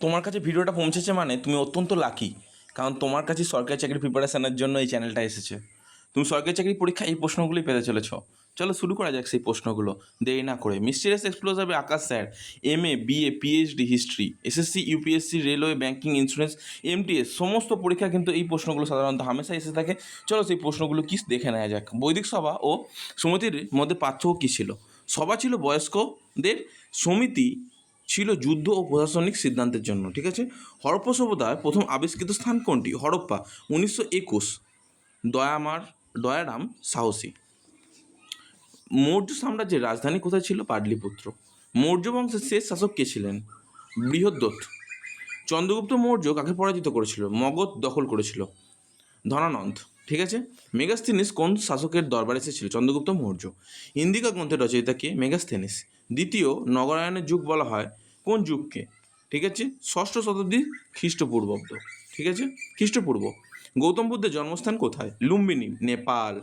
তোমার কাছে ভিডিওটা পৌঁছেছে মানে তুমি অত্যন্ত লাকি কারণ তোমার কাছে সরকারি চাকরির প্রিপারেশনের জন্য এই চ্যানেলটা এসেছে। তুমি সরকারি চাকরি পরীক্ষা এই প্রশ্নগুলোই পেতে চলেছ। চলো শুরু করা যাক সেই প্রশ্নগুলো। দেরি না করে। Mysterious explosure Akash sir M A BA PhD history SSC UPSC railway banking insurance MTS সমস্ত পরীক্ষা কিন্তু এই প্রশ্নগুলো সাধারণত হামেশা এসে থাকে। চলো সেই প্রশ্নগুলো কি দেখে নেওয়া যাক। বৈদিক সভা ও সমিতির মধ্যে পার্থক্য কী ছিল? সভা ছিল বয়স্কদের সমিতি ছিল যুদ্ধ ও প্রশাসনিক সিদ্ধান্তের জন্য, ঠিক আছে? হরপ্পা সভ্যতায় প্রথম আবিষ্কৃত স্থান কোনটি? হরপ্পা, উনিশশো একুশ। দয়ামার, দয়ারাম সাহসী। মৌর্য সাম্রাজ্যের রাজধানী কোথায় ছিল? পাটলিপুত্র। মৌর্য বংশের শেষ শাসক কে ছিলেন? বৃহদ্রথ চন্দ্রগুপ্ত মৌর্য কাকে পরাজিত করেছিল? মগধ দখল করেছিল। ধনানন্দ, ঠিক আছে? মেগাস্থেনিস কোন শাসকের দরবারে এসেছিল? চন্দ্রগুপ্ত মৌর্য। ইন্দিকা গ্রন্থের রচয়িতা কে? মেগাস্থেনিস। দ্বিতীয়, নগরায়নের যুগ বলা হয় কোন যুগকে? ঠিক আছে? ষষ্ঠ শতাব্দী খ্রিস্টপূর্বাব্দ। ঠিক আছে? খ্রিস্টপূর্ব। গৌতম বুদ্ধের জন্মস্থান কোথায়? লুম্বিনী, নেপাল।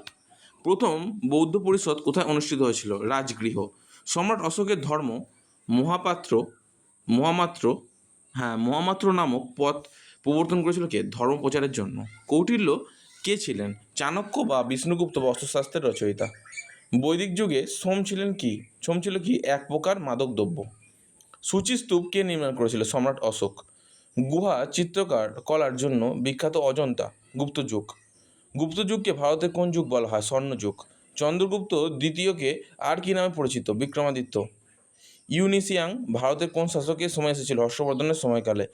প্রথম বৌদ্ধ পরিষদ কোথায় অনুষ্ঠিত হয়েছিল? রাজগৃহ। সম্রাট অশোকের ধর্ম মহাপাত্র, মহামাত্র হ্যাঁ মহামাত্র নামক পথ প্রবর্তন করেছিল কে? ধর্ম প্রচারের জন্য। কৌটিল্য কে ছিলেন? চাণক্য বা বিষ্ণুগুপ্ত বস্ত্রশাস্ত্রের রচয়িতা। বৈদিক যুগে সোম ছিলেন কি? সোম ছিল কি? এক প্রকার মাদক দ্রব্য সূচিস্তূপ কে নির্মাণ করেছিল সম্রাট অশোক। গুহা, চিত্রকার, কলার জন্য বিখ্যাত অজন্তা, গুপ্ত যুগ। গুপ্ত যুগকে ভারতের কোন যুগ বলা হয়? স্বর্ণযুগ। চন্দ্রগুপ্ত দ্বিতীয়কে আর কি নামে পরিচিত? বিক্রমাদিত্য। ইউনিসিয়াং ভারতের কোন শাসকের সময় এসেছিল? হর্ষবর্ধনের সময়কালে।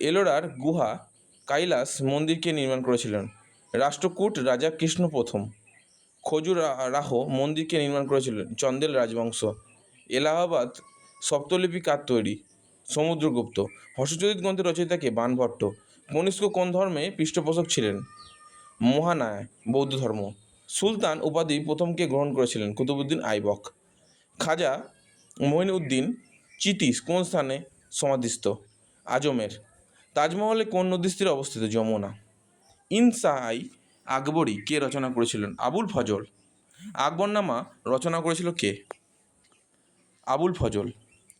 এলোরার গুহা কাইলাস মন্দিরকে নির্মাণ করেছিলেন। রাষ্ট্রকূট রাজা কৃষ্ণ প্রথম। খজুরাহ মন্দিরকে নির্মাণ করেছিলেন চন্দেল রাজবংশ। এলাহাবাদ সপ্তলিপি কার তৈরি? সমুদ্রগুপ্ত। হর্ষচরিত গ্রন্থের রচয়িতাকে বানভট্ট। কনিষ্ক কোন ধর্মে পৃষ্ঠপোষক ছিলেন? মহানায়, বৌদ্ধ ধর্ম। সুলতান উপাধি প্রথমকে গ্রহণ করেছিলেন কুতুবুদ্দিন আইবক। খাজা মঈনুদ্দিন চিতিস কোন স্থানে সমাধিস্থ? আজমের। তাজমহলে কোন নদীর তীরে অবস্থিত? যমুনা। ইনসাই আকবরী কে রচনা করেছিলেন? আবুল ফজল। আকবরনামা রচনা করেছিল কে? আবুল ফজল।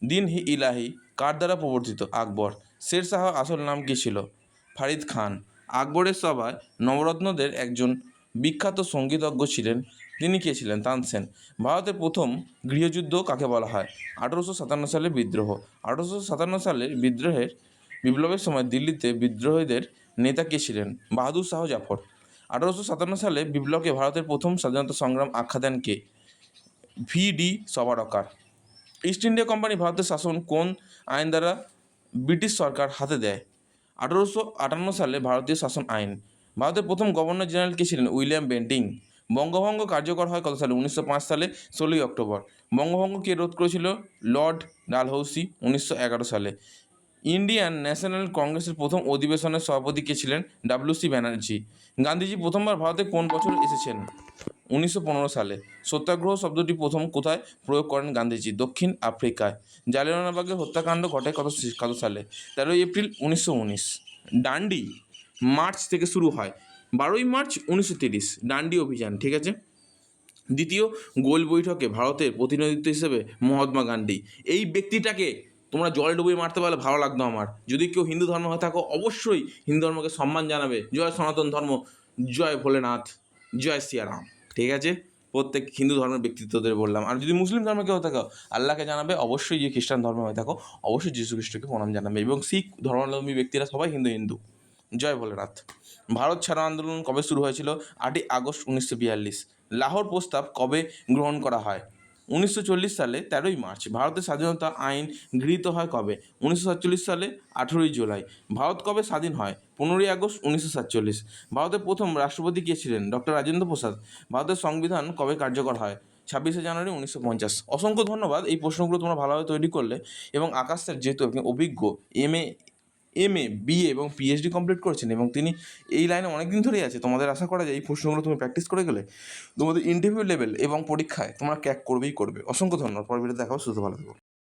দিন হি ইলাহি, কার দ্বারা প্রবর্তিত? আকবর। শের শাহ আসল নাম কী ছিল? ফারিদ খান। আকবরের সভায় নবরত্নদের একজন বিখ্যাত সঙ্গীতজ্ঞ ছিলেন। তিনি কে ছিলেন? তানসেন ভারতের প্রথম গৃহযুদ্ধ কাকে বলা হয়? আঠারোশো সাতান্ন সালে বিদ্রোহ। আঠারোশো সাতান্ন সালের বিদ্রোহের বিপ্লবের সময় দিল্লিতে বিদ্রোহীদের নেতা কে ছিলেন? বাহাদুর শাহ জাফর। আঠারোশো সাতান্ন সালে বিপ্লবকে ভারতের প্রথম স্বাধীনতা সংগ্রাম আখ্যা দেন কে? V D Savarkar East India company ভারতের শাসন কোন আইন দ্বারা ব্রিটিশ সরকার হাতে দেয়? আঠারোশো আটান্ন সালে ভারতীয় শাসন আইন। ভারতের প্রথম গভর্নর জেনারেল কে ছিলেন? William Bentinck. বঙ্গভঙ্গ কার্যকর হয় কত সালে? উনিশশো পাঁচ সালে, ষোলোই অক্টোবর। বঙ্গভঙ্গ কে রোধ করেছিল? লর্ড ডালহৌসি, উনিশশো এগারো সালে। ইন্ডিয়ান ন্যাশনাল কংগ্রেসের প্রথম অধিবেশনের সভাপতি কে ছিলেন ডাব্লিউসি ব্যানার্জি। গান্ধীজি প্রথমবার ভারতে কোন বছর এসেছেন? উনিশশো পনেরো সালে। সত্যাগ্রহ শব্দটি প্রথম কোথায় প্রয়োগ করেন গান্ধীজি? দক্ষিণ আফ্রিকায়। জালিয়ানওয়ালাবাগের হত্যাকাণ্ড ঘটে কত কত সালে? তেরোই এপ্রিল উনিশশো উনিশ। ডান্ডি মার্চ থেকে শুরু হয়। বারোই মার্চ উনিশশো তিরিশ। ডান্ডি অভিযান, ঠিক আছে? দ্বিতীয় গোল বৈঠকে ভারতের প্রতিনিধিত্ব হিসেবে মহাত্মা গান্ধী। এই ব্যক্তিটাকে তোমরা জল ডুবিয়ে মারতে পারলে ভালো লাগতো আমার। যদি কেউ হিন্দু ধর্ম হয়ে থাকো, অবশ্যই হিন্দু ধর্মকে সম্মান জানাবে। জয় সনাতন ধর্ম, জয় ভোলেনাথ, জয় সিয়ারাম। ঠিক আছে? প্রত্যেক হিন্দু ধর্মের ব্যক্তিত্বদের বললাম। আর যদি মুসলিম ধর্মে কেউ থাকো, আল্লাহকে জানাবে, অবশ্যই যে খ্রিস্টান ধর্মে হয়ে থাকো, অবশ্যই যীশু খ্রিস্টকে প্রণাম জানাবে। এবং শিখ ধর্মাবলম্বী ব্যক্তিরা সবাই হিন্দু হিন্দু। জয় ভোলেনাথ। ভারত ছাড়ো আন্দোলন কবে শুরু হয়েছিল? আটই আগস্ট উনিশশো বিয়াল্লিশ। লাহোর প্রস্তাব কবে গ্রহণ করা হয়? উনিশশো চল্লিশ সালে তেরোই মার্চ, ভারতের স্বাধীনতা আইন গৃহীত হয় কবে? উনিশশো সাতচল্লিশ সালে আঠেরোই জুলাই। ভারত কবে স্বাধীন হয়? পনেরোই আগস্ট, উনিশশো সাতচল্লিশ। ভারতের প্রথম রাষ্ট্রপতি কে ছিলেন? ডক্টর রাজেন্দ্র প্রসাদ। ভারতের সংবিধান কবে কার্যকর হয়? ছাব্বিশে জানুয়ারি, উনিশশো পঞ্চাশ। অসংখ্য ধন্যবাদ এই প্রশ্নগুলো তোমরা ভালোভাবে তৈরি করলে এবং আকাশ স্যার যেহেতু অভিজ্ঞ M A M A BA এবং পিএইচডি কমপ্লিট করেছেন এবং তিনি এই লাইনে অনেক দিন ধরেই আছে। তোমাদের আশা করা যায় এই প্রশ্নগুলো তুমি প্র্যাকটিস করে গেলে তোমাদের ইন্টারভিউ লেভেল এবং পরীক্ষায় তোমরা ক্যাক করবেই করবে। অসংখ্য ধন্যবাদ। পরবর্তীতে দেখাও সুস্থ, ভালো থাকো।